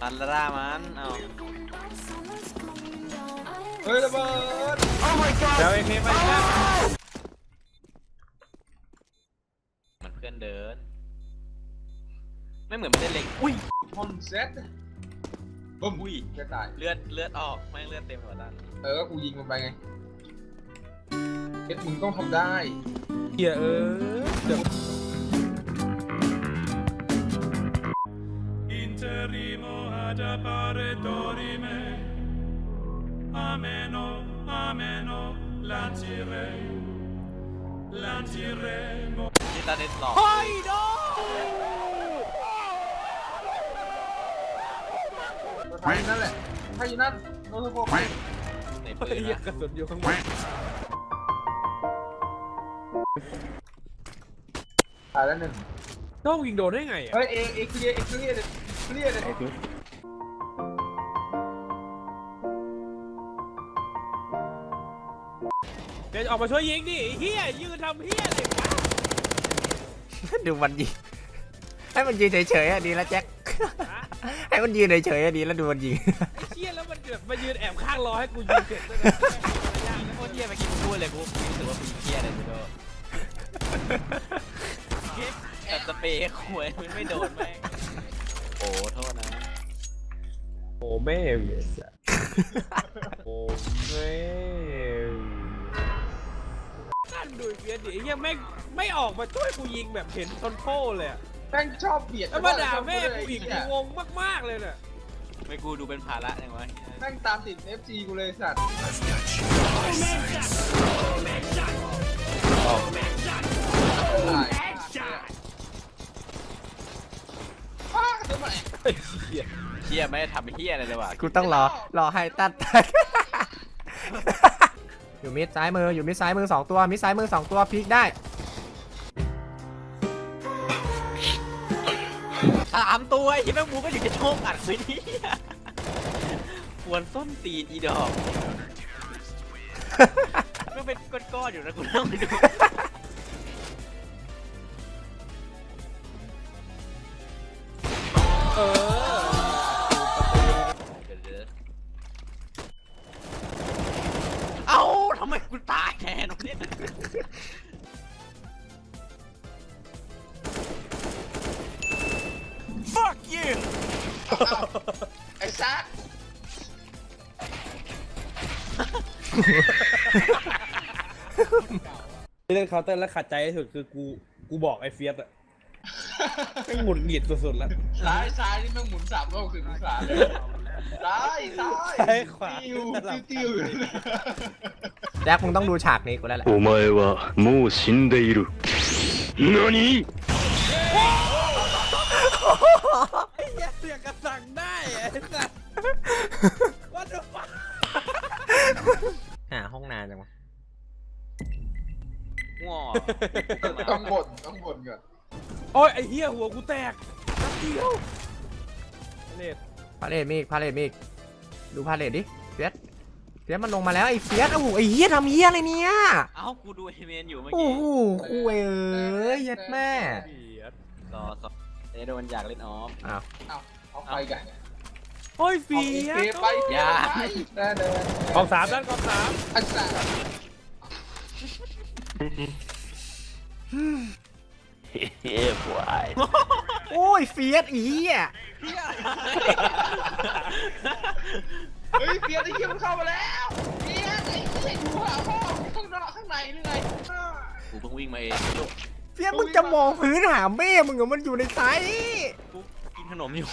ตันละด้ามันเอาเฮ้ยระเบิดเดี๋ยวเอเคไปนะมันเพื่อนเดิน ไม่เหมือนมันเล่นเล็กอุ้ยฮอนเซ็ตบึ้มอุ้ยจะตาย เลือดเลือดออกแม่งเลือดเต็มหัวด้านเออกูยิงมันไปไงเพชรมึงต้องทำได้เฮียเออเดี๋ยว Interrimo ad appare dorime. Ameno, ameno, lancirei, lanciremo. นี่ตาเด็ดหลอกเฮ้ยโดถ้าอยู่นั่นแหละถ้าอยู่นั่นโน้ตพวกในเฮ้ปืยนเหี้ยนะกระสุนอยู่ข้างบนตายแล้วหนึ่งน้องยิงโดนได้ไงอะเฮ้ยเอเอเคลียร์เอเคลียร์เลย เคลียร์เลยเดี๋ยวออกมาช่วยยิงดิไอ้เฮียยืนทำเฮียเลยวะดูมันยิงให้มันยืนเฉยๆอะดีแล้วแจ็ค ให้มันยืนเฉยๆอะดีแล้วดูมันยิง ไอ้เฮียแล้วมันแบบมายืนแอบข้างรอให้กูยิงเสร็จด้วยนะโคตรเหี้ยไปกินพูดเลยกูรู้สึกว่ากูเหี้ยอะไรไม่รู้แต่สเปรย์ขวยมันไม่โดนแม่ง โอ้แม่เวียสโอ้แม่นั่นดูเฟียดิไอ้เฮียแม่ไม่ออกมาช่วยกูยิงแบบเห็นคอนโทรลเลยอะแม่งชอบเบียดแล้วมาด่าแม่กูอีกกูงงมากๆเลยเนี่ยไม่กูดูเป็นภาระยังไงแม่งตามติด FG กูเลยสัตว์ตายอ้าทำไม ไอ้ เฮียเหี้ยไม่ได้ทำเหี้ยอะไรเลยว่ะกูต้องรอ รอให้ตัดอยู่มิดซ้ายมือ อยู่มิดซ้ายมือสองตัว มิดซ้ายมือสองตัวพลิกได้สามตัวไอ้แม่งมูก็อยู่ในโชคอัดพื้นที่ควรส้นตีนอีดอก ก็เป็นก้อนๆอยู่นะกูนั่งไปดู ที่เล่นเคาน์เตอร์แล้วขัดใจที่สุดคือกูกูบอกไอ้เฟียสอะไม่งหงุดหงิดสุดๆแล้ว ซ้ายซ้ายนี่แม่งหมุนสามรอบสิบองศาเลยซ้ายซ้าย ซ้ายขวา ติ้วติ้วติ้ว แจ็คมึงต้องดูฉากนี้กูแล้วแหละ お前はもう死んでいる。何 ไอ้เหี้ยเสียกระสังได้อะไอ้สัส ต้องบ่นต้องบ่นก่อนโอ้ยไอ้เหี้ยหัวกูแตกนัดเดียวเลดพาเลทมีอีกพาเลทมีอีกดูพาเลทดิเฟียสเฟียสมันลงมาแล้วไอ้เฟียสโอ้โหไอ้เหี้ยทำเหี้ยอะไรเนี่ยเอ้ากูดูไอเมนอยู่เมื่อโอ้กี้โหคุยเอ้ยยัดแม่เฟียสรอสเอโดนอยากเล่นออฟ อ้าวเอาเอาไปกันโอ้ยเอาเฟีอียเฟสไปอย่าไปเดินเดินกองสามด้านกองสามอันสั ตว์โอ้ยเฟียสอีเหี้ยเฮ้ยเฟียสไอ้เหี้ยมันเข้ามาแล้วเฟียสไอ้เหี้ยดูหาพ่อข้างนอกข้างในหรือไงกูเพิ่งวิ่งมาเองลูกเฟียสมึงจะมองพื้นหาแม่มึงอะมันอยู่ในไซส์กูกินขนมอยู่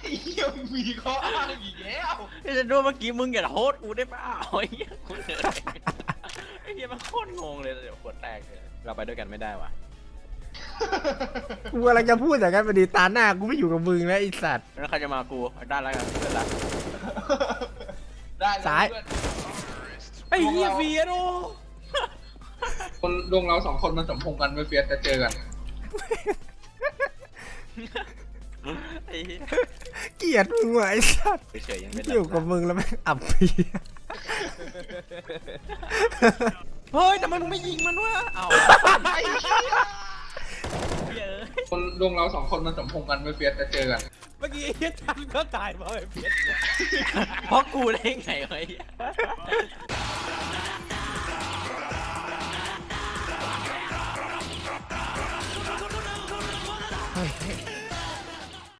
ไอ้เหี้ยมึงมีข้ออ้างอีกแล้ว ไอ้จะดูเมื่อกี้มึงอย่าโทษกูได้เปล่าไอ้เหี้ยกูเหนื่อยไอ้เหี้ ยมันโคตรงงเลยเดี๋ยวปวดแตกเลยเราไปด้วยกันไม่ได้ว่ะกูกำลังจะพูดแต่กันพอดีตาหน้ากูไม่อยู่กับมึงแล้วไอ้สัตว์ แล้วใครจะมากูได้แล้วกันเสร็จแล้วได้เลซ้าย เพื่อนไอ้เหี้ยเฟียสโอ้คนดวงเราสองคนมันสมพงษ์กันไม่เฟียสจะเจอกัน ไอ้เหี้ยเกลียดมึงว่ะไอ้สัตว์เฉยๆยังเป็นอยู่กับมึงแล้วแม่งอับเปีย เฮ้ยทำไมมึงไม่ยิงมันวะเอ้าไอ้เหี้ยเหี้ยเอ้ยคนดวงเราสองคนมันสมพงษ์กันไม่เฟียสจะเจอกันมื่อกี้ไอ้เหี้ยทันก็ตายเพราะไอ้เพชรเนี่ยเพราะกูได้ไงวะไอ้เหี้ยเฮ้ย